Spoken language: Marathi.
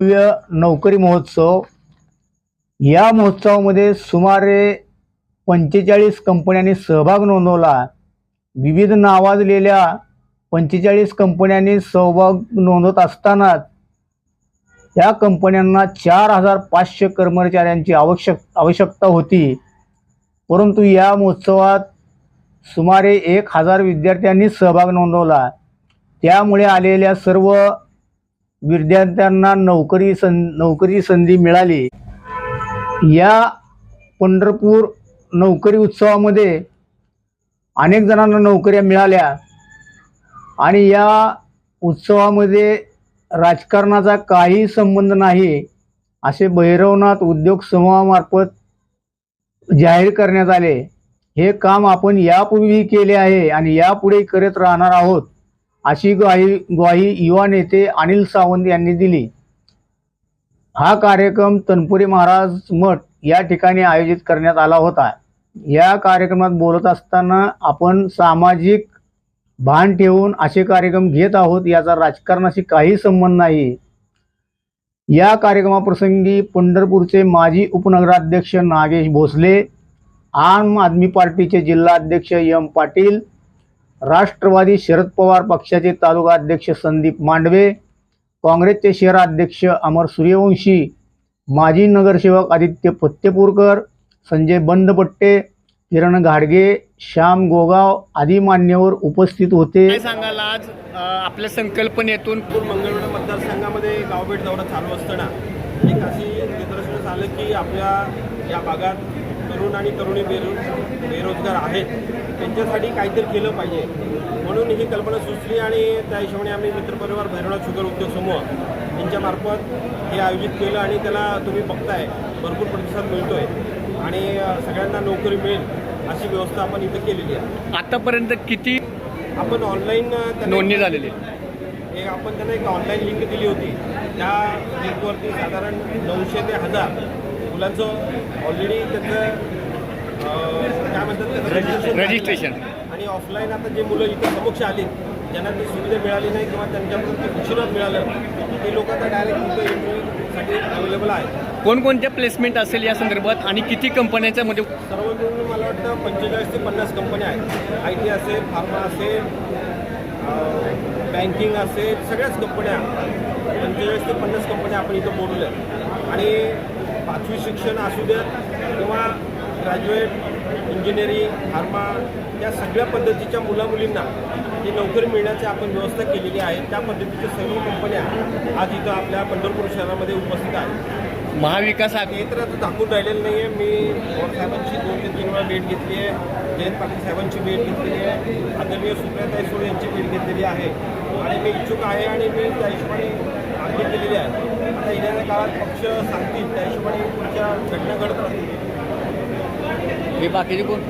भव्य नोकरी महोत्सव. या महोत्सवामध्ये सुमारे पंचेचाळीस कंपन्यांनी सहभाग नोंदवला. विविध नावाजलेल्या पंचेचाळीस कंपन्यांनी सहभाग नोंदवत असतानाच या कंपन्यांना चार हजार पाचशे कर्मचाऱ्यांची आवश्यक आवश्यकता होती. परंतु या महोत्सवात सुमारे एक हजार विद्यार्थ्यांनी सहभाग नोंदवला. त्यामुळे आलेल्या सर्व विद्यार्थ्यांना नोकरी सं नोकरी संधी मिळाली. या पंढरपूर नोकरी उत्सवामध्ये अनेक जणांना नोकऱ्या मिळाल्या. आणि या उत्सवामध्ये राजकारणाचा काही संबंध नाही असे भैरवनाथ उद्योग समूहामार्फत जाहीर करण्यात आले. हे काम आपण यापूर्वी केले आहे आणि यापुढे करत राहणार आहोत. अशी ग्वाही ग्वाही युवा नेते अनिल सावंत यांनी दिली. हा कार्यक्रम तनपुरी महाराज मठ या ठिकाणी आयोजित करण्यात आला होता. या कार्यक्रमात बोलत असताना आपण सामाजिक भान ठेवून असे कार्यक्रम घेत आहोत याचा राजकारणाशी काही संबंध नाही. या कार्यक्रमाप्रसंगी पंढरपूरचे माजी उपनगराध्यक्ष नागेश भोसले आम आदमी पार्टीचे जिल्हाध्यक्ष एम पाटील राष्ट्रवादी शरद पवार पक्षाचे तालुका अध्यक्ष संदीप मांडवे काँग्रेसचे शहराध्यक्ष अमर सूर्यवंशी माजी नगरसेवक आदित्य फत्तेपूरकर संजय बंदपट्टे किरण घाडगे श्याम गोगाव आदी मान्यवर उपस्थित होते. काय सांगाल आज? आपल्या संकल्पनेतून मंगळवेढा मतदारसंघामध्ये गावभेट दौरा चालू असताना एक अशी निदर्शनास आलं की आपल्या या भागात तरुण आणि तरुणी बेरो बेरोजगार आहेत त्यांच्यासाठी काहीतरी केलं पाहिजे. म्हणून ही कल्पना सुचली आणि त्या हिशोबाने आम्ही मित्रपरिवार भैरवनाथ शुगर उद्योग समूह यांच्यामार्फत हे आयोजित केलं आणि त्याला तुम्ही बघताय भरपूर प्रतिसाद मिळतोय. आणि अ, सगळ्यांना नोकरी मिळेल अशी व्यवस्था आपण इथं केलेली आहे. आतापर्यंत किती आपण ऑनलाईन नोंदणी झालेली आहे? एक आपण त्यांना एक ऑनलाईन लिंक दिली होती. त्या लिंकवरती साधारण नऊशे ते हजार मुलांचं ऑलरेडी त्याचं registration. रजिस्ट्रेशन. आणि ऑफलाईन आता जे मुलं इथे समक्ष आली ज्यांना ती सुविधा मिळाली नाही किंवा त्यांच्याकडून ते उशिरा मिळालं ते लोक आता डायरेक्ट इथं इंटरव्ह्यूसाठी अवेलेबल आहे कोणकोणत्या प्लेसमेंट असेल या संदर्भात आणि किती कंपन्यांच्या मध्ये सर्व मिळून मला वाटतं पंचेचाळीस ते पन्नास कंपन्या आहेत. आय टी असेल फार्मा असेल बँकिंग असेल सगळ्याच कंपन्या पंचेचाळीस ते पन्नास कंपन्या आपण इथं आहेत. आणि पाचवी शिक्षण असू द्यात किंवा ग्रॅज्युएट इंजिनिअरिंग फार्मा या सगळ्या पद्धतीच्या मुलामुलींना ही नोकरी मिळण्याची आपण व्यवस्था केलेली आहे त्या पद्धतीच्या सर्व कंपन्या आज इथं आपल्या पंढरपूर शहरामध्ये उपस्थित आहेत. महाविकास हे तर आता दाखवून राहिलेलं नाही आहे मी साहेबांची दोन ते तीन वेळा भेट घेतली आहे. जयंत पाटील साहेबांची भेट घेतलेली आहे. आदरणीय सुप्रियाताई सोड यांची भेट घेतलेली आहे. आणि मी इच्छुक आहे आणि मी त्या हिशोबाने मागणी केलेली आहे. आता येणाऱ्या काळात पक्ष सांगतील त्या हिशोबाने पुढच्या घटना घडत राहतील. Bebas kerja pun.